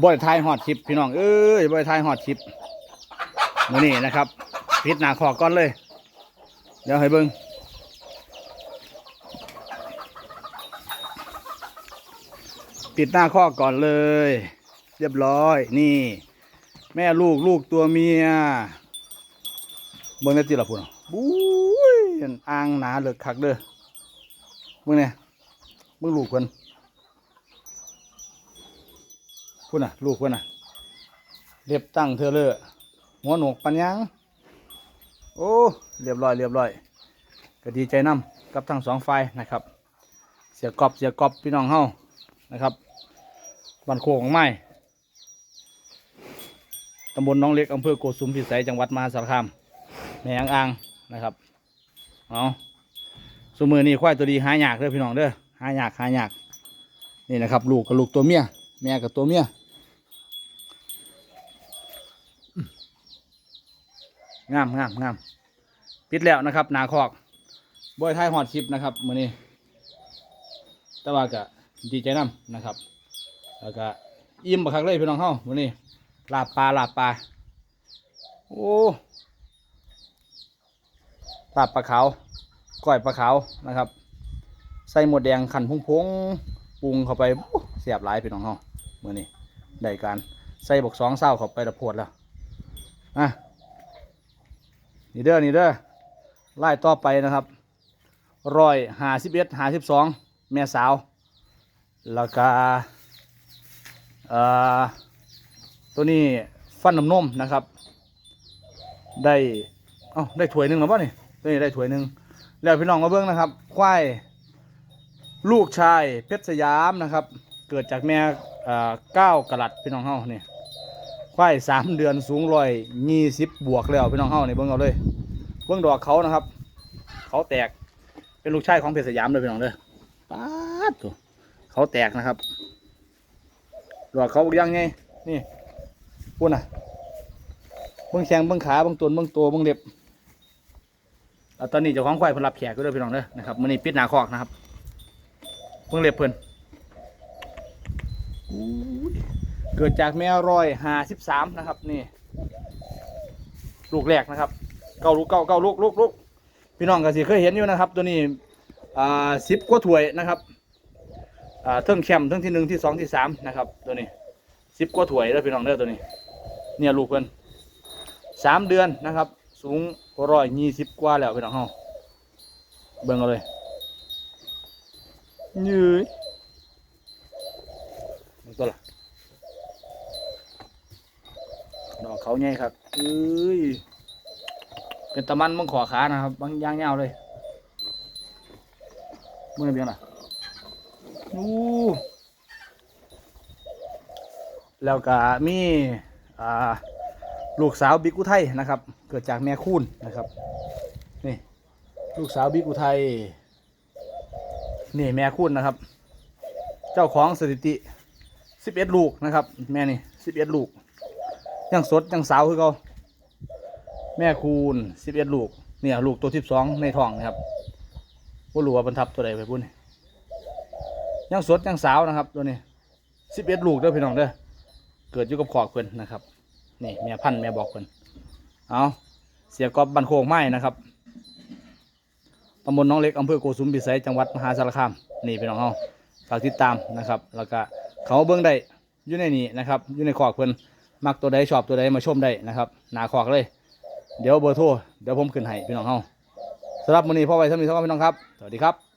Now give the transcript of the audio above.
บ่ไทายฮอดคลิปพี่น้องเอ้ยบ่ไทายฮอดคลิปมือนี้นะครับปิดหน้าคอกก่อนเลย เดี๋ยวให้เบิ่งปิดหน้าคอก่อนเลย เรียบร้อยนี่ แม่ลูกลูกตัวเมียเบิ่งได้ติละพุ่นบุ้ยอันอ่างหนาเหลือกคักเด้อเบิ่งเนี่ยเบิ่งลูกเพิ่น พุ่นน่ะ ลูกพุ่นน่ะเรียบตั้งเธอเลยหัวหนวกปัญญังโอ้เรียบร้อยเรียบร้อยก็ดีใจนํกับทั้งสองฝ่ายนะครับ เสียกอบเสียกอบพี่น้องเฮานะครับบ้านโคของไม้ตำบลน้องเล็กอำเภอโกสุมพิสัยจังหวัดมหาสารคามแม่างอ่างนะครับเอาสมือนี่ควายตัวดีหายากเด้อพี่น้องเด้อหายากหายากนี่นะครับ ลูกกับลูกตัวเมียแม่กับตัวเมีย งามงามงามปิดแล้วนะครับหนาคอกบอยไทยหอดคลิปนะครับมือนี้แต่ว่าก็ดีใจนํนะครับ แล้วก็อิ่มบักคักเลยพี่น้องเฮามือนี้ลาบปลาลาบปลาโอ้ลาบปลาขาวก้อยปลาขาวนะครับ ใส่หมดแดงขันพงพงปรุงเข้าไปเสียบหลายพี่น้องเฮามือนี้ได้การใส่บกสองเศร้าเข้าไประโพดแล้วอะ นี่เด้อนี่เด้อไล่ต่อไปนะครับร้อยหาสิบเอ็ดหาสิบสองแม่สาว แล้วก็เอ่อตัวนี้ฟันน้ำนมนะครับ ได้เอ้าได้ถ้วยหนึ่งแล้วป่ะนี่ตัวนี้ได้ถ้วยหนึ่งแล้วพี่น้องมาเบิ้งนะครับ ควายลูกชายเพชรสยามนะครับ เกิดจากแม่เอ่อก้ากระลัดพี่น้องเฮานี่ ควายสามเดือนสูงร้อยยี่สิบบวกแล้วพี่น้องเฮาในเบิ้องเอาเลยเบิ้องดอกเขานะครับ เขาแตกเป็นลูกชายของเพชรสยามเลยพี่น้องเด้อป๊าดตัวเขาแตกนะครับ ดอกเขายังไงนี่พูดนะเบิ้องแขงเบิ้องขาเบิ้องต้นเบิ้องตัวเบิ้องเล็บตอนนี้เจ้าของควายเพนรับแขกก็ด้วยพี่น้องเด้อนะครับมื้อนี้ปิดหน้าคอกนะครับเพิ่งเล็บเพิ่น กิดจากแม่ร้อยหาสิบสามนะครับนี่ ลูกแรกนะครับ เก้าลูกเก้าเก้าลูกลูกลูกพี่น้องก็สิเคยเห็นอยู่นะครับ ตัวนี้อ่าสิบกว่าถ้วยนะครับอ่าเทิงแคมเทิงที่หนึ่งที่สองที่สามนะครับ ตัวนี้สิบกว่าถ้วยแล้วพี่น้องเด้อตัวนี้ เนี่ยลูกเพิ่นสามเดือนนะครับ สูงร้อยยี่สิบกว่าแล้วพี่น้องเฮาเบิ่งเอาเลยยืยมันตัวละ ดอกเขาใหญ่ครับเอ้ยเป็นตะมันมังขอขานะครับบางย่างเงาเลยมึงเบียงน่ะอู้แล้วก็มีอ่าลูกสาวบิ๊กอุไทยนะครับ เกิดจากแม่คูนนะครับนี่ลูกสาวบิ๊กอุไทยนี่แม่คุณนะครับ เจ้าของสถิติสิบเอ็ดลูกนะครับ แม่นี่สิบเอ็ดลูก ยังสดยังสาวคือเขาแม่คูณสิบเอ็ดลูกเนี่ยลูกตัวที่สองในท้องนะครับว่ารู้ว่าบรรทับตัวใดไปพุ่นยังสดยังสาวนะครับตัวนี้สิบเอ็ดลูกเด้อพี่น้องเด้อเกิดอยู่กับขอกเพิ่นนะครับนี่แม่พันแม่บอกเพิ่นเอาเสียกอบบันโคงไม้นะครับตำบลน้องเล็กอำเภอโกสุมพิสัยจังหวัดมหาสารคามนี่พี่น้องเฮาฝากติดตามนะครับ แล้วก็เขาเบิ้องได้อยู่ในนี้นะครับอยู่ในขอกเพิ่น มักตัวใดชอบตัวใดมาชมได้นะครับหนาขอกเลย เดี๋ยวเบอร์โทรเดี๋ยวผมขึ้นให้พี่น้องเฮาสำหรับมื้อนี้พ่อไว้ท่านนี้ท่านพี่น้องครับ สวัสดีครับ